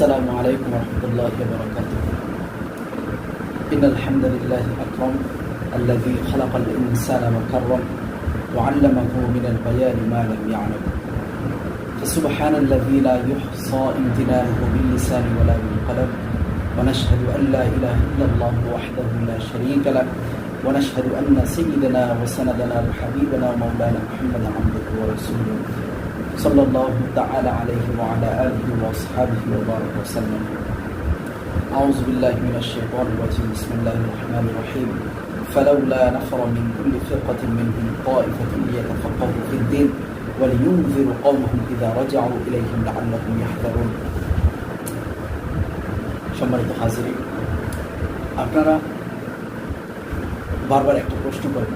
السلام عليكم ورحمة الله وبركاته. إن الحمد لله أكرم الذي خلق الإنسان وكرم وعلمه من البيان ما لم يعلم. فسبحان الذي لا يحصى امتنانه باللسان ولا بالقلم ونشهد أن لا إله إلا الله وحده لا شريك له ونشهد أن سيدنا وسندنا وحبيبنا ومولانا محمد عبده ورسوله. صلى الله تعالى عليه وعلى آله وأصحابه وبارك وسلم أعوذ بالله من الشيطان الرجيم بسم الله الرحمن الرحيم فلولا نفر من كل فرقة منهم طائفة ليتفقهوا في الدين ولينذروا قومهم إذا رجعوا إليهم لعلهم يحذرون সম্মানিত হাজিরি আপনারা বারবার একটা প্রশ্ন করেন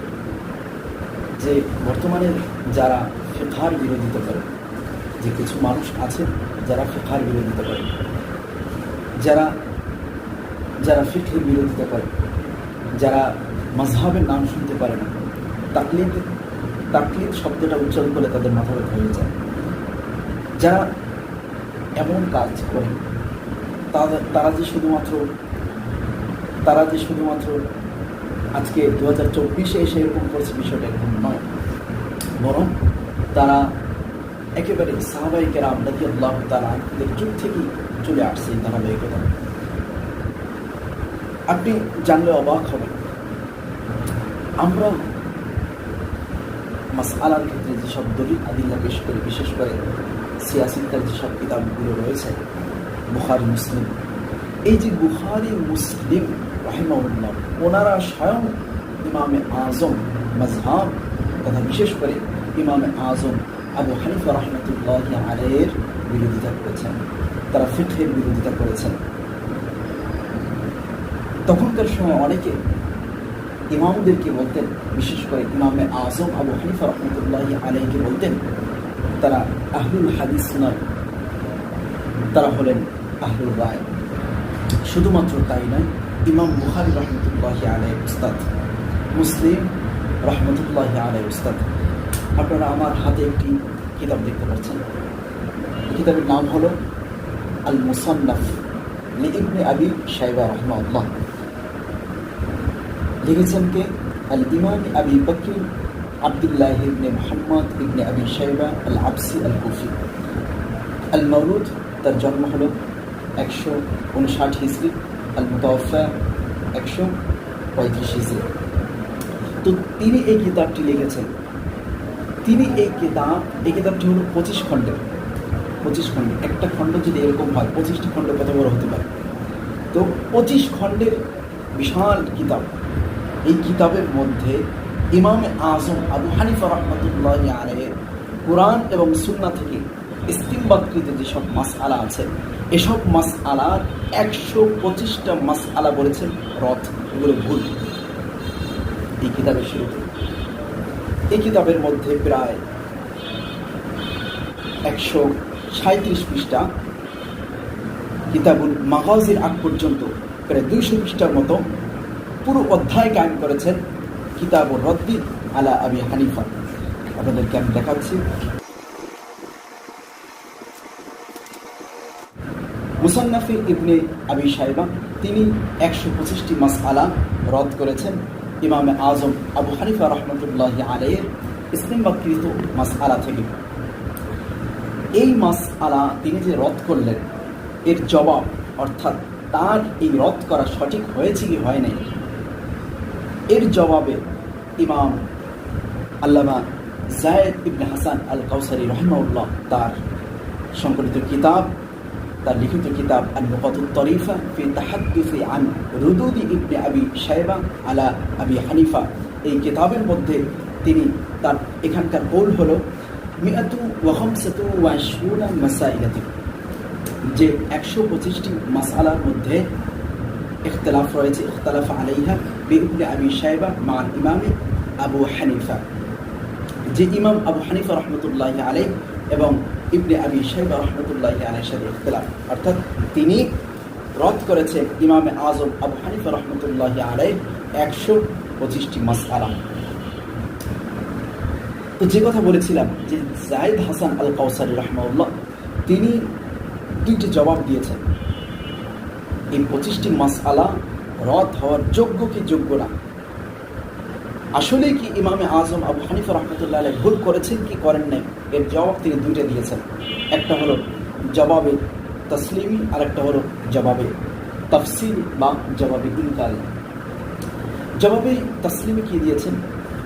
যে বর্তমানে যারা ফেখার বিরোধিতা করে যে কিছু মানুষ আছে যারা ফেখার বিরোধিতা করে। যারা যারা ফিখের বিরোধিতা করে। যারা mazহাবের নাম শুনতে পারে না। তাকলিদ তাকলিদ শব্দটা উচ্চারণ করে তাদের মাথা ব্যথা হয়ে যায়। যারা এমন কাজ করে তারা যে শুধুমাত্র, তারা যে শুধুমাত্র আজকে দু হাজার চব্বিশে এসে এরকম করছে বিষয়টা এরকম নয়। বরং তারা একেবারে সাহাবাহিকেরা আমদাদি আল্লাহ তারা যুগ থেকেই চলে আসছে এই ধারাবাহিকতা। আপনি জানলে অবাক হবেন। আমরা মাস আলার ক্ষেত্রে যেসব দলিল আদিল্লা পেশ করে, বিশেষ করে সিয়াসিদ্দার যেসব কিতাবগুলো রয়েছে, বুখারি, মুসলিম, এই যে বুখারি, মুসলিম রাহিমাউল্লাহ ওনারা স্বয়ং ইমামে আজম মজহাব তথা বিশেষ করে ইমামে আজম আবু হানিফা রহমতুল্লাহ আলের বিরোধিতা করেছেন। তারা ফিটের বিরোধিতা করেছেন। তখনকার সময় অনেকে ইমামদেরকে বলতেন, বিশেষ করে ইমামে আজম আবু হানিফা রহমতুল্লাহ আলাইকে বলতেন, তারা আহলুল হাদিস নয় তারা হলেন আহলুল রায়। শুধুমাত্র তাই নয়, ইমাম বুখারি রহমতুল্লাহ আলাই উস্তাদ, মুসলিম রহমতুল্লাহ আলাই উস্তাদ। আপনারা আমার হাতে একটি কিতাব দেখতে পাচ্ছেন। কিতাবের নাম হলো আল মুসান্নাফ ইবনে আবি সাইবা রহমাউল্লাহ লিখেছেন কে? আল ইমাম আবি বকির আবদুল্লাহ ইবনে মোহাম্মদ ইবনে আবি সাইবা আল আবসি আল কুফি আল মৌলুদ তার জন্ম হলো একশো উনষাট হিজড়ি আল মুতাওফা একশো পঁয়ত্রিশ হিজড়ি তো তিনি এই কিতাবটি লিখেছেন। তিনি এই কিতাব, এই কিতাবটি হলো পঁচিশ খণ্ডের পঁচিশ খণ্ড। একটা খণ্ড যদি এরকম হয়, পঁচিশটি খণ্ড কত বড় হতে পারে? তো পঁচিশ খণ্ডের বিশাল কিতাব। এই কিতাবের মধ্যে ইমামে আজম আবু হানিফা রহমতুল্লাহ আলের কোরআন এবং সুন্না থেকে ইস্তিমবাদকৃত যেসব মাস আলা আছে, এসব মাস আলার একশো পঁচিশটা মাস আলা বলেছেন রথ। এগুলো ভুল। এই কিতাবের শুরুতে এই কিতাবের মধ্যে প্রায় একশো সাঁত্রিশ পৃষ্ঠা। কিতাবুল মাগাজির আগ পর্যন্ত প্রায় দুইশো পৃষ্ঠার মতো পুরো অধ্যায় কায়েম করেছেন কিতাবুল রদ্দি আলা আবি হানিফা। আপনাদেরকে আমি দেখাচ্ছি। মুসান্নাফি ইবনে আবি সাহেবা তিনি একশো পঁচিশটি মাস আলা রদ করেছেন। ইমামে আজম আবু হানিফা রহমতুল্লাহ আলের ইসলামবাকৃত মাস আলা থেকে। এই মাস আলা তিনি যে রদ করলেন, এর জবাব অর্থাৎ তার এই রদ করা সঠিক হয়েছে কি হয় নাই, এর জবাবে ইমাম আল্লামা জায়দ ইবনে হাসান আল কাউসারি রহমাউল্লাহ তার সংকলিত কিতাব তার লিখিত কিতাব আল মুকাতুল তরিফা ফি আন রুদুদি ইবনে আবি আলা আবি হানিফা। এই কিতাবের মধ্যে তিনি তার এখানকার গোল হলো মিয়াতু মাসাইলাতি, যে একশো পঁচিশটি মাসালার মধ্যে ইখতলাফ রয়েছে, ইখতলাফ আলাইহা বি ইবনে আবি সাহেবা মান ইমামে আবু হানিফা। যে ইমাম আবু হানিফা রহমতুল্লাহ আলাই এবং ইবনে আবি সাহেবা রহমতুল্লাহ আলাইয়ের সাথে ইখতলাফ। অর্থাৎ তিনি রদ করেছেন ইমামে আজম আবু হানিফা রহমতুল্লাহ আলাই একশো পঁচিশটি মাসআলা। তো যে কথা বলেছিলাম যে জায়দ হাসান আল কাউসারি রহমাউল্লাহ তিনি দুইটি জবাব দিয়েছেন। এই পঁচিশটি মাস আলা রদ হওয়ার যোগ্য কি যোগ্য না? আসলে কি ইমামে আজম আবু হানিফা রহমতুল্লাহ ভুল করেছেন কি করেন নাই? এর জবাব তিনি দুইটা দিয়েছেন। একটা হলো জবাবে তসলিমি আর একটা হলো জবাবে তফসিল বা জবাবে ইনকারি জবাবে তসলিমে কি দিয়েছেন?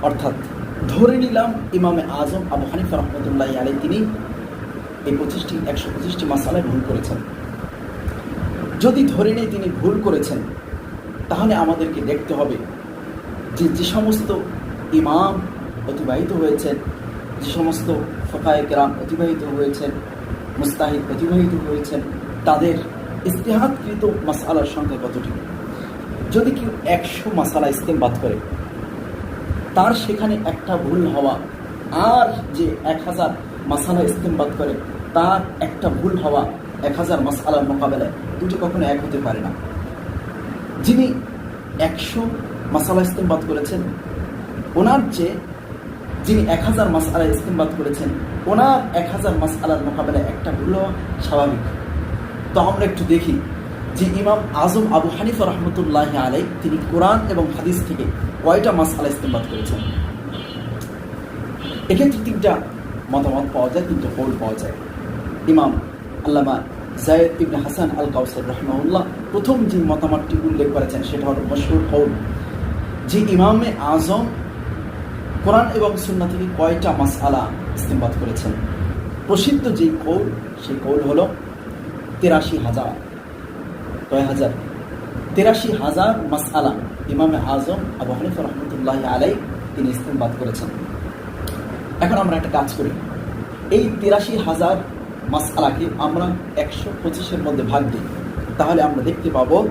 অর্থাৎ ধরে নিলাম ইমামে আজম আবু হানিফা রহমতুল্লাহ আলাই তিনি এই পঁচিশটি, একশো পঁচিশটি মাসালায় ভুল করেছেন। যদি ধরে নিয়ে তিনি ভুল করেছেন, তাহলে আমাদেরকে দেখতে হবে যে যে সমস্ত ইমাম অতিবাহিত হয়েছেন, যে সমস্ত ফকায় গ্রাম অতিবাহিত হয়েছেন, মুস্তাহিদ অতিবাহিত হয়েছেন, তাদের ইস্তেহাদকৃত মাসালার সংখ্যা কতটি? যদি কেউ একশো মাসালা ইস্তেমবাদ করে, তার সেখানে একটা ভুল হওয়া, আর যে এক হাজার মাসালা ইস্তেমবাদ করে, তার একটা ভুল হওয়া এক হাজার মাসালার মোকাবেলায় দুটি কখনো এক হতে পারে না। যিনি একশো মাসালা ইস্তেমবাদ করেছেন। ওনার যে যিনি এক হাজার মাস আলা ইস্তেমবাদ করেছেন, ওনার এক হাজার মাস আলার মোকাবেলায় একটা ভুল স্বাভাবিক। তো আমরা একটু দেখি যে ইমাম আজম আবু হানিফা রহমতুল্লাহ আলাই তিনি কোরআন এবং হাদিস থেকে কয়টা মাস আলা ইস্তেমবাদ করেছেন? এক্ষেত্রে তিনটা মতামত পাওয়া যায়, তিনটা কৌল পাওয়া যায়। ইমাম আল্লামা জায়দ ইবনে হাসান আল কাউসার রহমাউল্লাহ প্রথম যে মতামতটি উল্লেখ করেছেন, সেটা হলো মশহুর কৌল। যে ইমামে আজম কোরআন এবং সুন্না থেকে কয়টা মাস আলা ইস্তেমবাদ করেছেন? প্রসিদ্ধ যে কৌল, সেই কৌল হলো তেরাশি হাজার, কয় হাজার? তেরাশি হাজার মাস আলা ইমামে আজম আবু হানিফা রহমতুল্লাহ আলাই তিনি ইস্তেমবাদ করেছেন। এখন আমরা একটা কাজ করি। এই তিরাশি হাজার মাস আলাকে আমরা একশো পঁচিশের মধ্যে ভাগ দিই। তাহলে আমরা দেখতে পাবো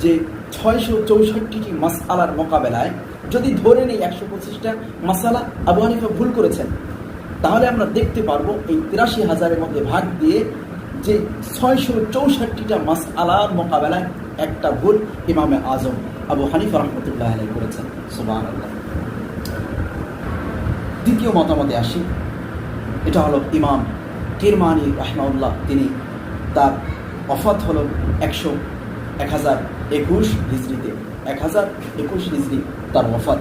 যে ছয়শো চৌষট্টিটি মাস আলার মোকাবেলায় যদি ধরে নেই একশো পঁচিশটা মাসালা আবু হানিফা ভুল করেছেন। তাহলে আমরা দেখতে পারব এই তিরাশি হাজারের মধ্যে ভাগ দিয়ে যে ছয়শো চৌষট্টিটা মাস আলার মোকাবেলায় একটা ভুল ইমামে আজম আবু হানিফা রহমতুল্লাহ করেছেন। সুবাহ দ্বিতীয় মতামতে আসি। এটা হলো ইমাম কিরমানি রাহমাউল্লাহ তিনি তার অফাত হলো একশো এক হাজার একুশ হিজড়িতে এক হাজার একুশ হিজড়ি তার ওফাত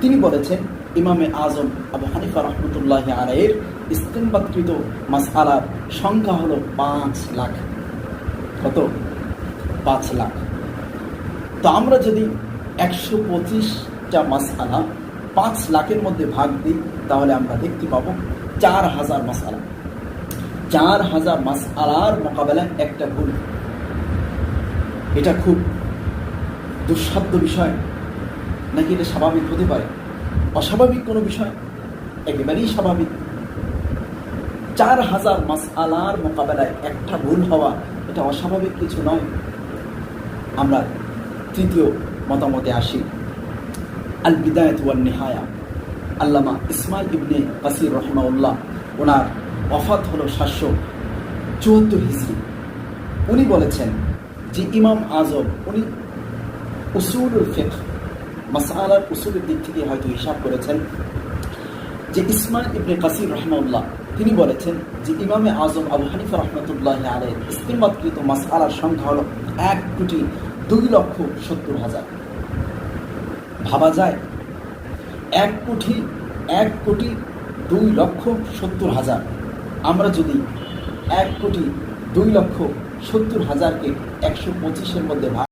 তিনি বলেছেন, ইমামে আজম আবু হানিফা রহমতুল্লাহ আলাইয়ের ইস্তেমবাদকৃত মাস আলার সংখ্যা হলো পাঁচ লাখ। কত? পাঁচ লাখ। তো আমরা যদি একশো পঁচিশটা মাস আলা পাঁচ লাখের মধ্যে ভাগ দিই, তাহলে আমরা দেখতে পাবো চার হাজার মাস আলা চার হাজার মাস আলার মোকাবেলায় একটা ভুল। এটা খুব দুঃসাধ্য বিষয়। নাকি এটা স্বাভাবিক হতে পারে? অস্বাভাবিক কোনো বিষয়? একেবারেই স্বাভাবিক। চার হাজার মাস আলার মোকাবেলায় একটা ভুল হওয়া, এটা অস্বাভাবিক কিছু নয়। আমরা তৃতীয় মতামতে আসি। আল বিদায়ত ওয়ান নেহায়া আল্লামা ইসমাইল ইবনে কাসির রহমাউল্লাহ ওনার অফাত হলো সাতশো চুয়াত্তর হিজড়ি উনি বলেছেন যে, ইমাম আজম, উনি উসুলুল ফেক মাসালার উসুলের দিক থেকে হয়তো হিসাব করেছেন যে ইসমাইল ইবনে কাসির রহমাউল্লাহ তিনি বলেছেন যে ইমামে আজম আবু হানিফা রহমতুল্লাহ আলের ইস্তেমাতকৃত মাসালার সংখ্যা হলো এক কোটি দুই লক্ষ সত্তর হাজার। ভাবা যায়, এক কোটি এক কোটি দুই লক্ষ সত্তর হাজার। আমরা যদি এক কোটি দুই লক্ষ সত্তর হাজারকে একশো পঁচিশের মধ্যে ভাগ